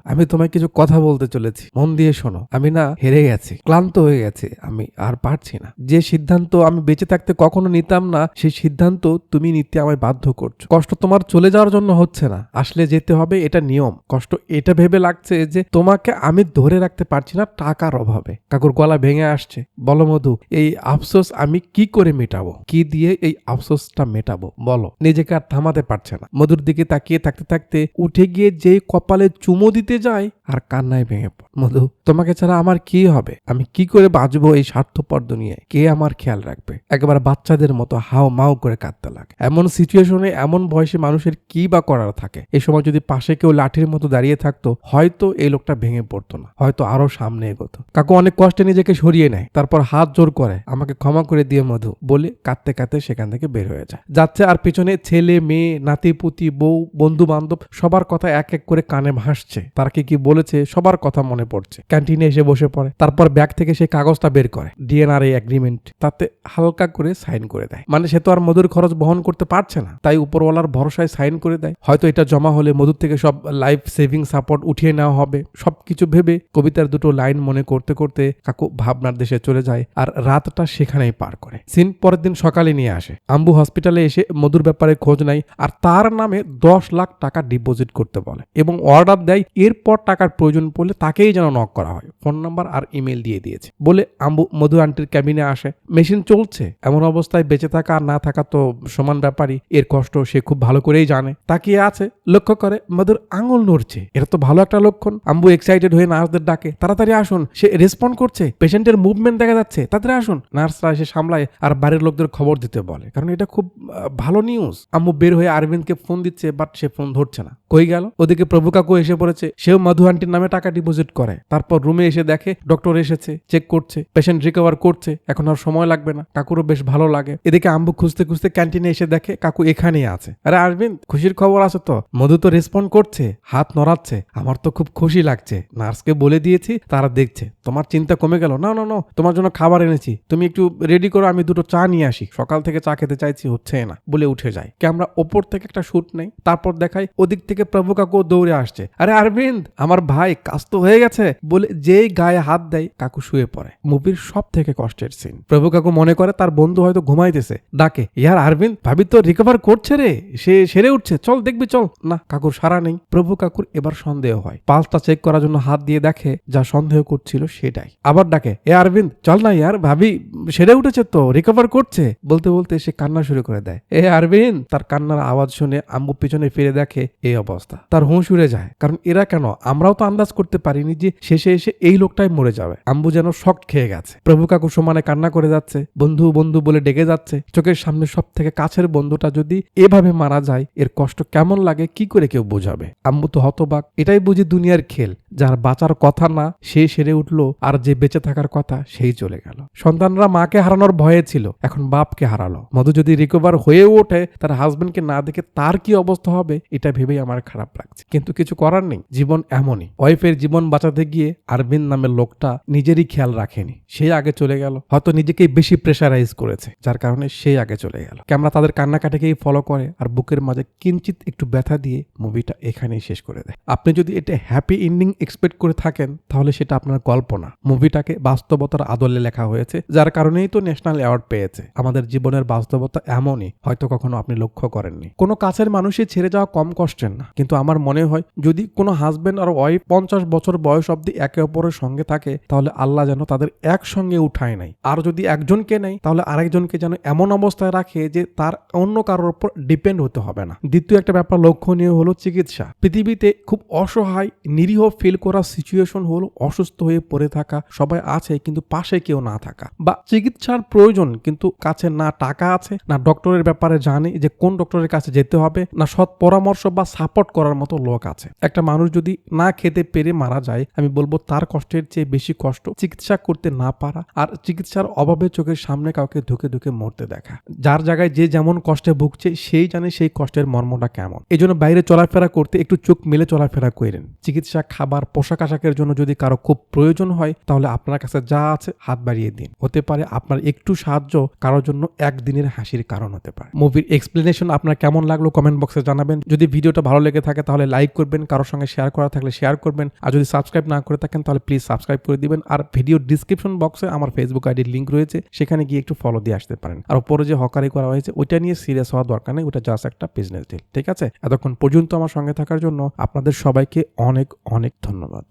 [SPEAKER 1] আমি তোমায় কিছু কথা বলতে চলেছি। মন দিয়ে শোনো। আমি না হেরে গেছি। ক্লান্ত হয়ে গেছি আমি, আর পারছি না। যে সিদ্ধান্ত আমি বেঁচে থাকতে কখনো নিতাম না সেই সিদ্ধান্ত তুমি নিতে আমায় বাধ্য করছ। কষ্ট তোমার চলে যাওয়ার জন্য হচ্ছে না। আসলে যেতে হবে, এটা নিয়ম। কষ্ট, এটা ভেবে লাগছে যে তোমাকে আমি ধরে রাখতে পারছি না টাকার অভাবে। কাকুর গলা ভেঙে আসছে। বলো মধু, এই আফসোস আমি কি করে মেটাবো? কি দিয়ে এই আফসোসটা মেটাবো? বলো। নিজেকে আর থামাতে পারছে না। মধুর দিকে তাকিয়ে থাকতে থাকতে উঠে গিয়ে যেই কপালে চুমো দিতে যায়, আর কান্নায় ভেঙে পড়। মধু তোমাকে ছাড়া আমার কি হবে? আমি কি করে বাঁচবো এই স্বার্থপর দুনিয়ায়? কে আমার খেয়াল রাখবে? একেবারে বাচ্চাদের মতো হাও মাও করে কাঁদতে লাগে। এমন সিচুয়েশনে এমন বয়সে মানুষের কি বা করার থাকে? এই সময় যদি পাশে কেউ লাঠির মতো দাঁড়িয়ে থাকতো, হয়তো এই লোকটা ভেঙে পড়তো না। হয়তো আরও সামনে এগোতো। কাকু অনেক কষ্টে নিজেকে সরিয়ে নেয়, তারপর হাত জোর করে, আমাকে ক্ষমা করে দিয়ে মধু, বলে কাঁদতে কাঁদতে সেখান থেকে বের হয়ে যায়। যাচ্ছে আর পিছনে ছেলে, মেয়ে, নাতি, পুতি, বউ বন্ধু বান্ধব সবার কথা এক এক করে কানে ভাসছে। তারা কি কি বলেছে সবার কথা মনে পড়ছে। ক্যান্টিনে এসে বসে পড়ে। তারপর ব্যাগ থেকে সেই কাগজটা বের করে ডিএনআরএ এগ্রিমেন্ট তাতে হালকা করে সাইন করে দেয়। মানে সে তো আর মধুর খরচ বহন করতে পারছে না। তাই উপরওয়ালার ভরসায় সাইন করে দেয়। হয়তো এটা জমা হলে মধুর থেকে সব লাইফ সেভিং সাপোর্ট উঠিয়ে নেওয়া হবে। সবকিছু ভেবে কবিতার দুটো লাইন মনে করতে করতে কাকু ভাবনার দেশে চলে যায় আর রাতটা সেখানেই পার করে। সিন পরের দিন সকালে নিয়ে আসে। আম্বু হসপিটালে এসে মধুর ব্যাপারে খোঁজ নেয় আর তার নামে দশ লাখ টাকা ডিপোজিট করতে বলে এবং অর্ডার দেয়। এরপর টাকার প্রয়োজন পড়লে তাকেই যেন নক হয়। ফোন নাম্বার আর ইমেল দিয়ে দিয়েছে। বলে, আম্বু, মধু আন্টির ক্যাবিনে আসে। মেশিন চলছে। এমন অবস্থায় বেঁচে থাকা আর না থাকা তো সমান ব্যাপারই। এর কষ্ট সে খুব ভালো করেই জানে। তাকিয়ে আছে, লক্ষ্য করে, মধুর আঙুল নড়ছে। এটা তো ভালো একটা লক্ষণ। আম্বু এক্সাইটেড হয়ে নার্সদের ডাকে, তাড়াতাড়ি আসুন। সে রেসপন্ড করছে। পেশেন্টের মুভমেন্ট দেখা যাচ্ছে। তাড়াতাড়ি আসুন। নার্সরা এসে সামলায় আর বাড়ির লোকদের খবর দিতে বলে। কারণ এটা খুব ভালো নিউজ আম্মু বের হয়ে আরবিন্দকে ফোন দিচ্ছে বাট সে ফোন ধরছে না। কই গেল? ওদিকে প্রভু কাকু এসে পড়েছে। সেও মধু আন্টির নামে টাকা ডিপোজিট করে। তারপর রুমে এসে দেখে ডক্টর এসেছে চেক করছে পেশেন্ট রিকভার করছে। এখন আর সময় লাগবে না। কাকুরও বেশ ভালো লাগে। এদিকে আম্বু খুঁজতে খুঁজতে ক্যান্টিনে এসে দেখে কাকু এখানেই আছে। আরে আরবিন্দ খুশির খবর আছে তো? মধু তো রেসপন্ড করছে, হাত নড়াচ্ছে। আমার তো খুব খুশি লাগছে। নার্সকে বলে দিয়েছি, তারা দেখছে। তোমার চিন্তা কমে গেল? না না না। তোমার জন্য খাবার এনেছি। তুমি একটু রেডি করো, আমি দুটো চা নিয়ে আসি। সকাল থেকে চা খেতে চাইছি, হচ্ছে না। বলে উঠে যায়। ক্যামেরা ওপর থেকে একটা শুট নেই। তারপর দেখায়, ওদিক থেকে প্রভু কাকু দৌড়ে আসছে। আরে অরবিন্দ, আমার ভাই কাজ তো হয়ে গেছে। বলে যেই গায়ে হাত দেয়, কাকু শুয়ে পড়ে। মুভির সব থেকে কষ্টের সিন প্রভু কাকু মনে করে তার বন্ধু হয়তো ঘুমাইতেছে। ডাকে, ইয়ার আরবিন্দ ভাবি তো রিকভার করছে রে। সে সেরে উঠছে। চল, দেখবি, চল। না, কাকুর সারা নেই। প্রভু কাকুর এবার সন্দেহ হয়। পালসটা চেক করার জন্য হাত দিয়ে দেখে, যা সন্দেহ করছিল সেটাই। আবার ডাকে, এ অরবিন্দ, চল না ইয়ার, ভাবি সেরে উঠেছে তো রিকভার করছে। বলতে বলতে সে কান্না শুরু করে দেয়। এ অরবিন্দ, তার কান্নার আওয়াজ শুনে আম্মু পিছনে ফিরে দেখে এই অবস্থা। তার হুঁশ উড়ে যায়। কারণ এরা কেন? আমরাও তো আন্দাজ করতে পারিনি যে শেষে এসে এই লোকটাই মরে যাবে। আম্বু যেন শক খেয়ে গেছে। প্রভু কাকু সমানে কান্না করে যাচ্ছে। বন্ধু বন্ধু বলে ডেকে যাচ্ছে। চোখের সামনে সব থেকে কাছের বন্ধুটা যদি এভাবে মারা যায়, এর কষ্ট কেমন লাগে, কি করে কেউ বোঝাবে? আম্বু তো হতবাক। এটাই বুঝি দুনিয়ার খেল। যার বাঁচার কথা না, সে সেরে উঠল, আর যে বেঁচে থাকার কথা, সেই চলে গেল। সন্তানরা মাকে হারানোর ভয়ে ছিল, এখন বাপকে হারালো। মধু যদি রিকভার হয়ে ওঠে, তার হাজবেন্ডকে না দেখে তার কি অবস্থা হবে, এটা ভেবেই আমার খারাপ লাগছে। কিন্তু কিছু করার নেই। জীবন এমনই। ওয়াইফের জীবন বাঁচাতে গিয়ে আরবিন্দ নামের লোকটা নিজেরই খেয়াল রাখেনি। সে আগে চলে গেল। হয়তো নিজেকেই বেশি প্রেশারাইজ করেছে। যার কারণে সে আগে চলে গেল। ক্যামেরা তাদের কান্নাকাটিকেই ফলো করে আর বুকের মাঝে কিঞ্চিত একটু ব্যথা দিয়ে মুভিটা এখানেই শেষ করে দেয়। আপনি যদি এটা হ্যাপি এন্ডিং এক্সপেক্ট করে থাকেন, তাহলে সেটা আপনার কল্পনা মুভিটাকে বাস্তবতার আদলে লেখা হয়েছে, যার কারণেই তো ন্যাশনাল অ্যাওয়ার্ড পেয়েছে। আমাদের জীবনের বাস্তবতা এমনই, হয়তো কখনো আপনি লক্ষ্য করেননি। কোনো কাছের মানুষই ছেড়ে যাওয়া কম কষ্টের না। কিন্তু আমার মনে হয় যদি কোনো হাজবেন্ড আর ওয়াইফ পঞ্চাশ বছর বয়স অবধি একে অপরের সঙ্গে থাকে, তাহলে আল্লাহ যেন তাদের একসঙ্গে উঠায় নাই। আর যদি একজনকে নেয়, তাহলে আরেকজনকে যেন এমন অবস্থায় রাখে যে তার অন্য কারোর উপর ডিপেন্ড হতে হবে না। দ্বিতীয় একটা ব্যাপার লক্ষণীয় হলো চিকিৎসা। পৃথিবীতে খুব অসহায়, নিরীহ ফিল করা সিচুয়েশন হলো অসুস্থ হয়ে পড়ে থাকা, সবাই আছে কিন্তু পাশে কেউ না থাকা। বা চিকিৎসার প্রয়োজন, কিন্তু কাছে না টাকা আছে, না ডক্টরের ব্যাপারে জানে যে কোন ডক্টরের কাছে যেতে হবে, না সৎ পরামর্শ বা সাপোর্ট সাপোর্ট করার মতো লোক আছে। একটা মানুষ যদি না খেতে পেরে মারা যায়, আমি বলব তার কষ্টের চেয়ে বেশি কষ্ট চিকিৎসা করতে না পারা আর চিকিৎসার অভাবে চোখের সামনে কাউকে ধুকে ধুকে মরতে দেখা। যার জায়গায় যে যেমন কষ্টে ভুগছে, সেই জানে সেই কষ্টের মর্মটা কেমন। এই জন্য বাইরে চলাফেরা করতে একটু চোখ মেলে চলাফেরা করেন। চিকিৎসা, খাবার, পোশাক আশাকের জন্য যদি কারও খুব প্রয়োজন হয়, তাহলে আপনার কাছে যা আছে হাত বাড়িয়ে দিন। হতে পারে আপনার একটু সাহায্য কারোর জন্য একদিনের হাসির কারণ হতে পারে। মুভির এক্সপ্লেনেশন আপনার কেমন লাগল কমেন্ট বক্সে জানাবেন। যদি ভিডিওটা ভালো লেগে থাকে, তাহলে লাইক করবেন, কারোর সঙ্গে শেয়ার করা থাকলে শেয়ার করবেন। আর যদি সাবস্ক্রাইব না করে থাকেন, তাহলে প্লিজ সাবস্ক্রাইব করে দিবেন। আর ভিডিও ডিসক্রিপশন বক্সে আমার ফেসবুক আইডির লিঙ্ক রয়েছে, সেখানে গিয়ে একটু ফলো দিয়ে আসতে পারেন। আর ওপরে যে হকারি করা হয়েছে, ওইটা নিয়ে সিরিয়াস হওয়ার দরকার নেই, ওটা জাস্ট একটা বিজনেস ডিল ঠিক আছে? এতক্ষণ পর্যন্ত আমার সঙ্গে থাকার জন্য আপনাদের সবাইকে অনেক অনেক ধন্যবাদ।